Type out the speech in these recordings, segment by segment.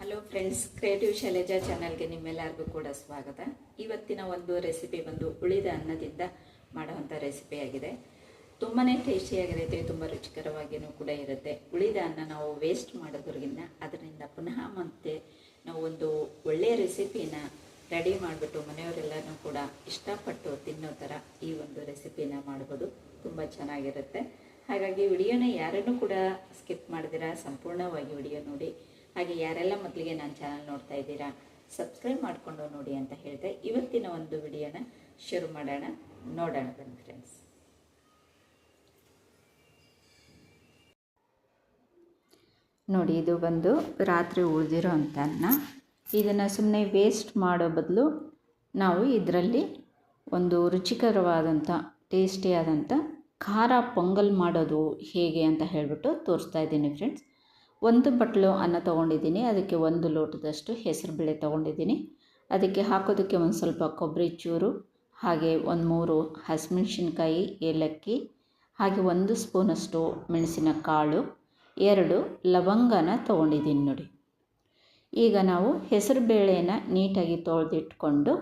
Hello friends creative Shailaja ಚಾನಲ್ಗೆ ನಿಮ್ಮೆಲ್ಲರಿಗೂ ಕೂಡ ಸ್ವಾಗತ. ಇವತ್ತಿನ ಒಂದು ರೆಸಿಪಿ ಬಂದು ಉಳಿದ ಅನ್ನದಿಂದ ಮಾಡುವಂಥ ರೆಸಿಪಿಯಾಗಿದೆ ತುಂಬಾ ಟೇಸ್ಟಿಯಾಗಿರುತ್ತೆ ತುಂಬ ರುಚಿಕರವಾಗಿಯೂ ಕೂಡ ಇರುತ್ತೆ. ಉಳಿದ ಅನ್ನ ನಾವು ವೇಸ್ಟ್ ಮಾಡೋದ್ರಿಂದ, ಅದರಿಂದ ಪುನಃ ಮತ್ತೆ ನಾವು ಒಂದು ಒಳ್ಳೆಯ ರೆಸಿಪಿನ ರೆಡಿ ಮಾಡಿಬಿಟ್ಟು ಮನೆಯವರೆಲ್ಲನೂ ಕೂಡ ಇಷ್ಟಪಟ್ಟು ತಿನ್ನೋ ಥರ ಈ ಒಂದು ರೆಸಿಪಿನ ಮಾಡ್ಬೋದು. ತುಂಬ ಚೆನ್ನಾಗಿರುತ್ತೆ. ಹಾಗಾಗಿ ವಿಡಿಯೋನ ಯಾರನ್ನು ಕೂಡ ಸ್ಕಿಪ್ ಮಾಡಿದಿರಾ, ಸಂಪೂರ್ಣವಾಗಿ ವಿಡಿಯೋ ನೋಡಿ. ಹಾಗೆ ಯಾರೆಲ್ಲ ಮೊದಲಿಗೆ ನಾನು ಚಾನಲ್ ನೋಡ್ತಾ ಇದ್ದೀರಾ, ಸಬ್ಸ್ಕ್ರೈಬ್ ಮಾಡಿಕೊಂಡು ನೋಡಿ ಅಂತ ಹೇಳಿದೆ. ಇವತ್ತಿನ ಒಂದು ವಿಡಿಯೋನ ಶುರು ಮಾಡೋಣ. ನೋಡೋಣ ಬನ್ನಿ ಫ್ರೆಂಡ್ಸ್ ನೋಡಿ, ಇದು ಬಂದು ರಾತ್ರಿ ಉಳಿದಿರೋ ಅಂತ ಇದನ್ನು ಸುಮ್ಮನೆ ವೇಸ್ಟ್ ಮಾಡೋ ಬದಲು ನಾವು ಇದರಲ್ಲಿ ಒಂದು ರುಚಿಕರವಾದಂಥ ಟೇಸ್ಟಿಯಾದಂಥ ಖಾರ ಪೊಂಗಲ್ ಮಾಡೋದು ಹೇಗೆ ಅಂತ ಹೇಳಿಬಿಟ್ಟು ತೋರಿಸ್ತಾ ಇದ್ದೀನಿ ಫ್ರೆಂಡ್ಸ್ ಒಂದು ಬಟ್ಲು ಅನ್ನ ತೊಗೊಂಡಿದ್ದೀನಿ, ಅದಕ್ಕೆ ಒಂದು ಲೋಟದಷ್ಟು ಹೆಸರು ಬೇಳೆ ತೊಗೊಂಡಿದ್ದೀನಿ. ಅದಕ್ಕೆ ಹಾಕೋದಕ್ಕೆ ಒಂದು ಸ್ವಲ್ಪ ಕೊಬ್ಬರಿ ಚೂರು, ಹಾಗೆ ಒಂದು ಮೂರು ಹಸಿಮೆಣ್ಸಿನ್ಕಾಯಿ, ಏಲಕ್ಕಿ, ಹಾಗೆ ಒಂದು ಸ್ಪೂನಷ್ಟು ಮೆಣಸಿನ ಕಾಳು ಎರಡು ಲವಂಗನ ತೊಗೊಂಡಿದ್ದೀನಿ ನೋಡಿ. ಈಗ ನಾವು ಹೆಸರುಬೇಳೆನ ನೀಟಾಗಿ ತೊಳೆದಿಟ್ಕೊಂಡು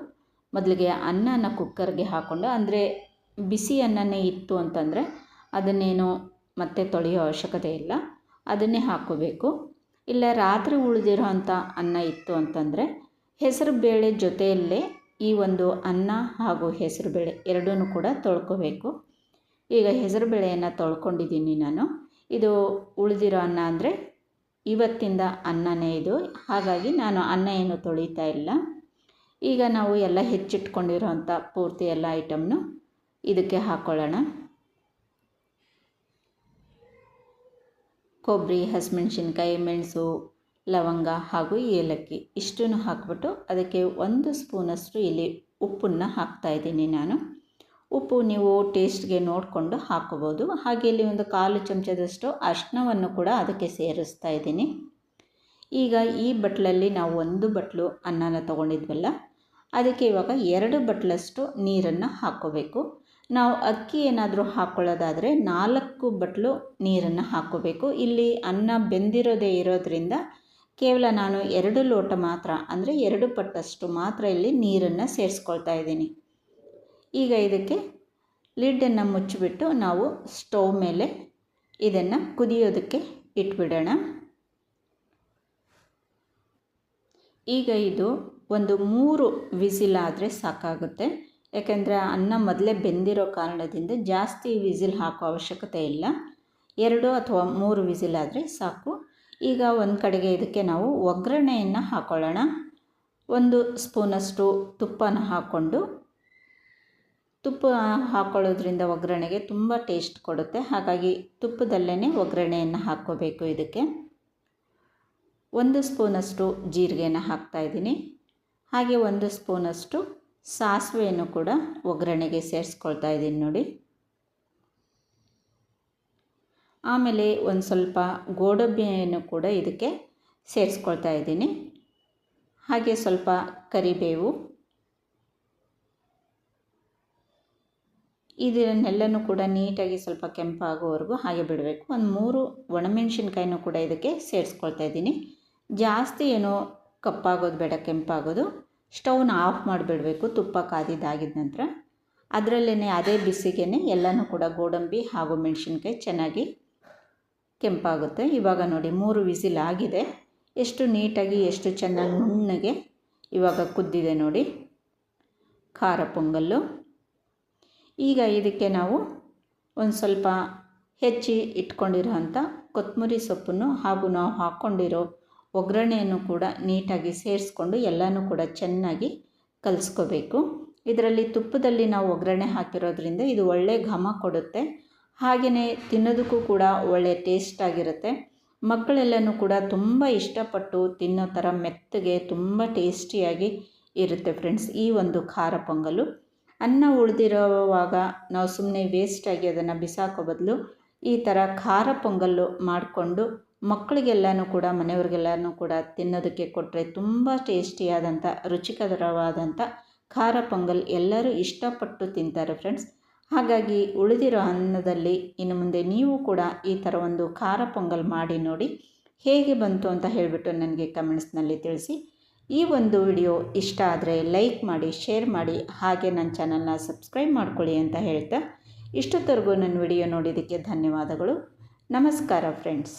ಮೊದಲಿಗೆ ಅನ್ನನ ಕುಕ್ಕರ್ಗೆ ಹಾಕ್ಕೊಂಡು ಅಂದರೆ ಬಿಸಿ ಅನ್ನನೇ ಇತ್ತು ಅಂತಂದರೆ ಅದನ್ನೇನು ಮತ್ತೆ ತೊಳೆಯೋ ಅವಶ್ಯಕತೆ ಇಲ್ಲ, ಅದನ್ನೇ ಹಾಕ್ಕೋಬೇಕು. ಇಲ್ಲ, ರಾತ್ರಿ ಉಳಿದಿರೋ ಅಂಥ ಅನ್ನ ಇತ್ತು ಅಂತಂದರೆ ಹೆಸರು ಬೇಳೆ ಜೊತೆಯಲ್ಲೇ ಈ ಒಂದು ಅನ್ನ ಹಾಗೂ ಹೆಸರು ಬೇಳೆ ಎರಡೂ ಕೂಡ ತೊಳ್ಕೋಬೇಕು. ಈಗ ಹೆಸರು ಬೇಳೆಯನ್ನು ತೊಳ್ಕೊಂಡಿದ್ದೀನಿ ನಾನು. ಇದು ಉಳಿದಿರೋ ಅನ್ನ ಅಂದರೆ ಇವತ್ತಿಂದ ಅನ್ನನೇ ಇದು. ಹಾಗಾಗಿ ನಾನು ಅನ್ನ ಏನು ತೊಳಿತಾ ಇಲ್ಲ. ಈಗ ನಾವು ಎಲ್ಲ ಹೆಚ್ಚಿಟ್ಕೊಂಡಿರೋ ಅಂಥ ಪೂರ್ತಿ ಎಲ್ಲ ಐಟಮ್ನು ಇದಕ್ಕೆ ಹಾಕ್ಕೊಳ್ಳೋಣ ಕೊಬ್ಬರಿ, ಹಸಿಮೆಣ್ಸಿನ್ಕಾಯಿ, ಮೆಣಸು, ಲವಂಗ ಹಾಗೂ ಏಲಕ್ಕಿ ಇಷ್ಟನ್ನು ಹಾಕ್ಬಿಟ್ಟು ಅದಕ್ಕೆ ಒಂದು ಸ್ಪೂನಷ್ಟು ಇಲ್ಲಿ ಉಪ್ಪನ್ನು ಹಾಕ್ತಾಯಿದ್ದೀನಿ ನಾನು. ಉಪ್ಪು ನೀವು ಟೇಸ್ಟ್ಗೆ ನೋಡಿಕೊಂಡು ಹಾಕೋಬೋದು ಹಾಗೆ ಇಲ್ಲಿ ಒಂದು ಕಾಲು ಚಮಚದಷ್ಟು ಅರ್ಶಿನವನ್ನು ಕೂಡ ಅದಕ್ಕೆ ಸೇರಿಸ್ತಾ ಇದ್ದೀನಿ. ಈಗ ಈ ಬಟ್ಲಲ್ಲಿ ನಾವು ಒಂದು ಬಟ್ಲು ಅನ್ನನ ತೊಗೊಂಡಿದ್ವಲ್ಲ, ಅದಕ್ಕೆ ಇವಾಗ ಎರಡು ಬಟ್ಲಷ್ಟು ನೀರನ್ನು ಹಾಕ್ಕೋಬೇಕು. ನಾವು ಅಕ್ಕಿ ಏನಾದರೂ ಹಾಕ್ಕೊಳ್ಳೋದಾದರೆ ನಾಲ್ಕು ಬಟ್ಲು ನೀರನ್ನು ಹಾಕ್ಕೋಬೇಕು. ಇಲ್ಲಿ ಅನ್ನ ಬೆಂದಿರೋದೇ ಇರೋದ್ರಿಂದ ಕೇವಲ ನಾನು ಎರಡು ಲೋಟ ಮಾತ್ರ, ಅಂದರೆ ಎರಡು ಪಟ್ಟಷ್ಟು ಮಾತ್ರ ಇಲ್ಲಿ ನೀರನ್ನು ಸೇರಿಸ್ಕೊಳ್ತಾ ಇದ್ದೀನಿ. ಈಗ ಇದಕ್ಕೆ ಲಿಡ್ಡನ್ನು ಮುಚ್ಚಿಬಿಟ್ಟು ನಾವು ಸ್ಟವ್ ಮೇಲೆ ಇದನ್ನು ಕುದಿಯೋದಕ್ಕೆ ಇಟ್ಬಿಡೋಣ. ಈಗ ಇದು ಒಂದು ಮೂರು ವಿಸಿಲಾದರೆ ಸಾಕಾಗುತ್ತೆ. ಯಾಕೆಂದರೆ ಅನ್ನ ಮೊದಲೇ ಬೆಂದಿರೋ ಕಾರಣದಿಂದ ಜಾಸ್ತಿ ವಿಸಿಲ್ ಹಾಕೋ ಅವಶ್ಯಕತೆ ಇಲ್ಲ. ಎರಡು ಅಥವಾ ಮೂರು ವಿಸಿಲ್ ಆದರೆ ಸಾಕು. ಈಗ ಒಂದು ಕಡೆಗೆ ಇದಕ್ಕೆ ನಾವು ಒಗ್ಗರಣೆಯನ್ನು ಹಾಕ್ಕೊಳ್ಳೋಣ ಒಂದು ಸ್ಪೂನಷ್ಟು ತುಪ್ಪನ ಹಾಕ್ಕೊಂಡು ತುಪ್ಪ ಹಾಕ್ಕೊಳ್ಳೋದ್ರಿಂದ ಒಗ್ಗರಣೆಗೆ ತುಂಬ ಟೇಸ್ಟ್ ಕೊಡುತ್ತೆ. ಹಾಗಾಗಿ ತುಪ್ಪದಲ್ಲೇ ಒಗ್ಗರಣೆಯನ್ನು ಹಾಕ್ಕೋಬೇಕು ಇದಕ್ಕೆ. ಒಂದು ಸ್ಪೂನಷ್ಟು ಜೀರಿಗೆನ ಹಾಕ್ತಾಯಿದ್ದೀನಿ ಹಾಗೆ ಒಂದು ಸ್ಪೂನಷ್ಟು ಸಾಸಿವೆಯನ್ನು ಕೂಡ ಒಗ್ಗರಣೆಗೆ ಸೇರಿಸ್ಕೊಳ್ತಾ ಇದ್ದೀನಿ ನೋಡಿ. ಆಮೇಲೆ ಒಂದು ಸ್ವಲ್ಪ ಗೋಡಂಬಿಯನ್ನು ಕೂಡ ಇದಕ್ಕೆ ಸೇರಿಸ್ಕೊಳ್ತಾ ಇದ್ದೀನಿ. ಹಾಗೆ ಸ್ವಲ್ಪ ಕರಿಬೇವು ಇದನ್ನೆಲ್ಲನೂ ಕೂಡ ನೀಟಾಗಿ ಸ್ವಲ್ಪ ಕೆಂಪಾಗೋವರೆಗೂ ಹಾಗೆ ಬಿಡಬೇಕು. ಒಂದು ಮೂರು ಒಣಮೆಣ್ಸಿನ್ಕಾಯಿನೂ ಕೂಡ ಇದಕ್ಕೆ ಸೇರಿಸ್ಕೊಳ್ತಾ ಇದ್ದೀನಿ. ಜಾಸ್ತಿ ಏನೋ ಕಪ್ಪಾಗೋದು ಬೇಡ, ಕೆಂಪಾಗೋದು. ಸ್ಟೌನ್ ಆಫ್ ಮಾಡಿಬಿಡಬೇಕು, ತುಪ್ಪ ಕಾದಿದ್ದಾಗಿದ್ದ ನಂತರ. ಅದರಲ್ಲೇ ಅದೇ ಬಿಸಿಗೆ ಎಲ್ಲನೂ ಕೂಡ ಗೋಡಂಬಿ ಹಾಗೂ ಮೆಣಸಿನ್ಕಾಯಿ ಚೆನ್ನಾಗಿ ಕೆಂಪಾಗುತ್ತೆ. ಇವಾಗ ನೋಡಿ, ಮೂರು ವಿಸಿಲ್ ಆಗಿದೆ. ಎಷ್ಟು ನೀಟಾಗಿ, ಎಷ್ಟು ಚೆನ್ನಾಗಿ ನುಣ್ಣಗೆ ಇವಾಗ ಕುದ್ದಿದೆ ನೋಡಿ. ಖಾರ ಪೊಂಗಲ್ಲು. ಈಗ ಇದಕ್ಕೆ ನಾವು ಒಂದು ಸ್ವಲ್ಪ ಹೆಚ್ಚಿ ಇಟ್ಕೊಂಡಿರೋ ಅಂಥ ಕೊತ್ತಂಬರಿ ಸೊಪ್ಪನ್ನು ಹಾಗೂ ನಾವು ಹಾಕ್ಕೊಂಡಿರೋ ಒಗ್ಗರಣೆಯನ್ನು ಕೂಡ ನೀಟಾಗಿ ಸೇರಿಸ್ಕೊಂಡು ಎಲ್ಲನೂ ಕೂಡ ಚೆನ್ನಾಗಿ ಕಲಿಸ್ಕೋಬೇಕು. ಇದರಲ್ಲಿ ತುಪ್ಪದಲ್ಲಿ ನಾವು ಒಗ್ಗರಣೆ ಹಾಕಿರೋದ್ರಿಂದ ಇದು ಒಳ್ಳೆ ಘಮ ಕೊಡುತ್ತೆ. ಹಾಗೆಯೇ ತಿನ್ನೋದಕ್ಕೂ ಕೂಡ ಒಳ್ಳೆ ಟೇಸ್ಟ್ ಆಗಿರುತ್ತೆ. ಮಕ್ಕಳೆಲ್ಲನೂ ಕೂಡ ತುಂಬ ಇಷ್ಟಪಟ್ಟು ತಿನ್ನೋ ಥರ ಮೆತ್ತಗೆ ತುಂಬ ಟೇಸ್ಟಿಯಾಗಿ ಇರುತ್ತೆ ಫ್ರೆಂಡ್ಸ್ ಈ ಒಂದು ಖಾರ ಪೊಂಗಲು. ಅನ್ನ ಉಳಿದಿರೋವಾಗ ನಾವು ಸುಮ್ಮನೆ ವೇಸ್ಟಾಗಿ ಅದನ್ನು ಬಿಸಾಕೋ ಬದಲು ಈ ಥರ ಖಾರ ಪೊಂಗಲ್ಲು ಮಾಡಿಕೊಂಡು ಮಕ್ಕಳಿಗೆಲ್ಲನೂ ಕೂಡ, ಮನೆಯವ್ರಿಗೆಲ್ಲನೂ ಕೂಡ ತಿನ್ನೋದಕ್ಕೆ ಕೊಟ್ಟರೆ ತುಂಬ ಟೇಸ್ಟಿಯಾದಂಥ ರುಚಿಕರವಾದಂಥ ಖಾರ ಪೊಂಗಲ್ ಎಲ್ಲರೂ ಇಷ್ಟಪಟ್ಟು ತಿಂತಾರೆ ಫ್ರೆಂಡ್ಸ್ ಹಾಗಾಗಿ ಉಳಿದಿರೋ ಅನ್ನದಲ್ಲಿ ಇನ್ನು ಮುಂದೆ ನೀವು ಕೂಡ ಈ ಥರ ಒಂದು ಖಾರ ಪೊಂಗಲ್ ಮಾಡಿ ನೋಡಿ ಹೇಗೆ ಬಂತು ಅಂತ ಹೇಳಿಬಿಟ್ಟು ನನಗೆ ಕಮೆಂಟ್ಸ್ನಲ್ಲಿ ತಿಳಿಸಿ. ಈ ಒಂದು ವಿಡಿಯೋ ಇಷ್ಟ ಆದರೆ ಲೈಕ್ ಮಾಡಿ, ಶೇರ್ ಮಾಡಿ, ಹಾಗೆ ನನ್ನ ಚಾನಲ್ನ ಸಬ್ಸ್ಕ್ರೈಬ್ ಮಾಡ್ಕೊಳ್ಳಿ ಅಂತ ಹೇಳ್ತಾ ಇಷ್ಟೊತ್ತರೆಗೂ ನನ್ನ ವಿಡಿಯೋ ನೋಡಿದ್ದಕ್ಕೆ ಧನ್ಯವಾದಗಳು. ನಮಸ್ಕಾರ ಫ್ರೆಂಡ್ಸ್.